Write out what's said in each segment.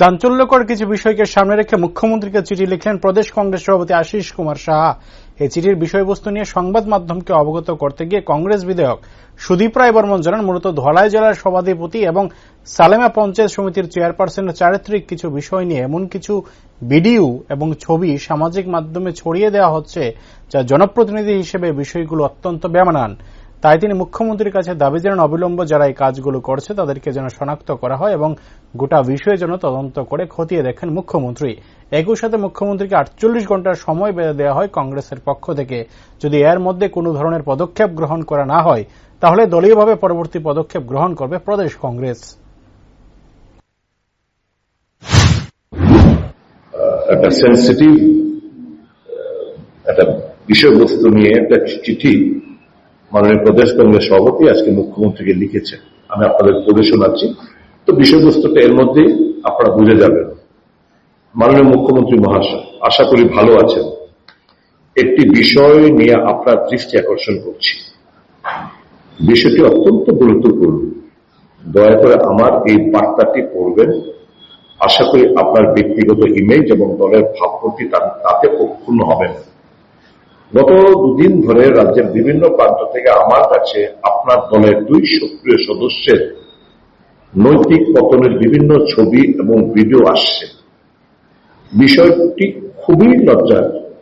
চাঞ্চল্যকর কিছু বিষয়কে সামনে রেখে মুখ্যমন্ত্রীকে চিঠি লিখলেন প্রদেশ কংগ্রেস সভাপতি আশিস কুমার সাহা। এই চিঠির বিষয়বস্তু নিয়ে সংবাদ মাধ্যমকে অবগত করতে গিয়ে কংগ্রেস বিধায়ক সুদীপ রায় বর্মন জানান, মূলত ধলাই জেলার সভাধিপতি এবং সালেমা পঞ্চায়েত সমিতির চেয়ারপারসনের চারিত্রিক কিছু বিষয় নিয়ে এমন কিছু ভিডিও এবং ছবি সামাজিক মাধ্যমে ছড়িয়ে দেওয়া হচ্ছে, যা জনপ্রতিনিধি হিসেবে বিষয়গুলো অত্যন্ত বেমানান। তাই তিনি মুখ্যমন্ত্রীর কাছে দাবি জানান, অবিলম্ব যারা এই কাজগুলো করছে তাদেরকে যেন শনাক্ত করা হয় এবং গোটা বিষয়ে যেন তদন্ত করে খতিয়ে দেখেন মুখ্যমন্ত্রী। একই সাথে মুখ্যমন্ত্রীকে আটচল্লিশ ঘণ্টার সময় বেঁধে দেওয়া হয় কংগ্রেসের পক্ষ থেকে। যদি এর মধ্যে কোনো ধরনের পদক্ষেপ গ্রহণ করা না হয়, তাহলে দলীয়ভাবে পরবর্তী পদক্ষেপ গ্রহণ করবে প্রদেশ কংগ্রেস। একটা সেন্সিটিভ একটা বিষয়বস্তু নিয়ে একটা চিঠি মাননীয় প্রদেশ কংগ্রেস সভাপতি আজকে মুখ্যমন্ত্রীকে লিখেছে আমি আপনাদের পড়ে শোনাচ্ছি। তো বিষয়বস্তুটা এর মধ্যে আপনারা বুঝে যাবেন। মাননীয় মুখ্যমন্ত্রী মহাশয়, আশা করি ভালো আছেন। একটি বিষয় নিয়ে আপনার দৃষ্টি আকর্ষণ করছি। বিষয়টি অত্যন্ত গুরুত্বপূর্ণ। দয়া করে আমার এই বার্তাটি পড়বেন। আশা করি আপনার ব্যক্তিগত ইমেজ এবং দলের ভাবমূর্তি তাতে অক্ষুণ্ণ হবে না। গত দুদিন ধরে রাজ্যের বিভিন্ন প্রান্ত থেকে আমার কাছে আপনার দলের দুই সক্রিয় সদস্যের নৈতিক পতনের বিভিন্ন ছবি এবং ভিডিও আসছে। বিষয়টি খুবই লজ্জার।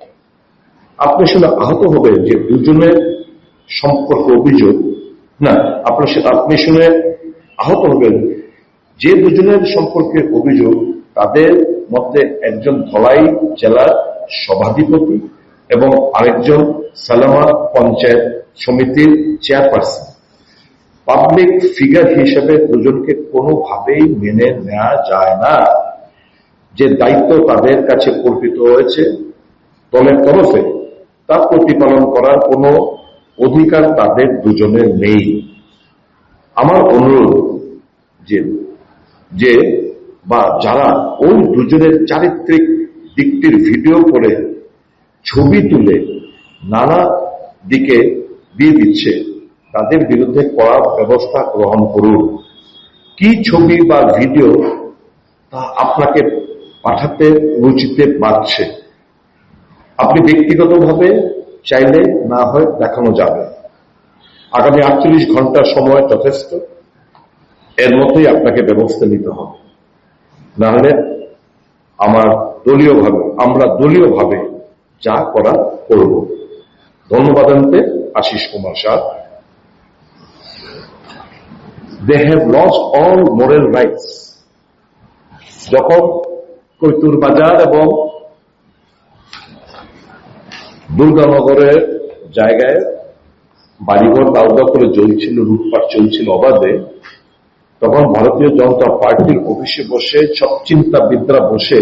আপনি শুনে আহত হবেন যে দুজনের সম্পর্ক অভিযোগ। না, আপনি শু- আপনি শুনে আহত হবেন যে দুজনের সম্পর্কে অভিযোগ তাদের মধ্যে একজন ধলাই জেলার সভাধিপতি এবং আরেকজন সালামা পঞ্চায়েত সমিতির চেয়ারপারসন। পাবলিক ফিগার হিসেবে দুজনকে কোনোভাবেই মেনে নেওয়া যায় না। যে দায়িত্ব তাদের কাছে অর্পিত হয়েছে, দলের তরফে তা প্রতিপালন করার কোনো অধিকার তাদের দুজনের নেই। আমার অনুরোধ যে যে বা যারা ওই দুজনের চারিত্রিক দিকটির ভিডিও করে ছবি তুলে নানা দিকে দিয়ে দিচ্ছে, তাদের বিরুদ্ধে কড়া ব্যবস্থা গ্রহণ করুন। কি ছবি বা ভিডিও তা আপনাকে পাঠাতে, রুচিতে পারছে আপনি ব্যক্তিগতভাবে চাইলে না হয় দেখানো যাবে। আগামী আটচল্লিশ ঘণ্টার সময় যথেষ্ট। এর মধ্যেই আপনাকে ব্যবস্থা নিতে হবে। না হলে আমার দলীয়ভাবে, আমরা দলীয়ভাবে যা করা করব। ধন্যবাদ আনতে Ashis Kumar Shah they have lost all moral rights যখন কৈতুর বাজার এবং দুর্গানগরের জায়গায় বাড়িঘর দাউদা করে জ্বলছিল, লুটপাট চলছিল অবাধে, তখন ভারতীয় জনতা পার্টির অফিসে বসে সব চিন্তাবিদরা বসে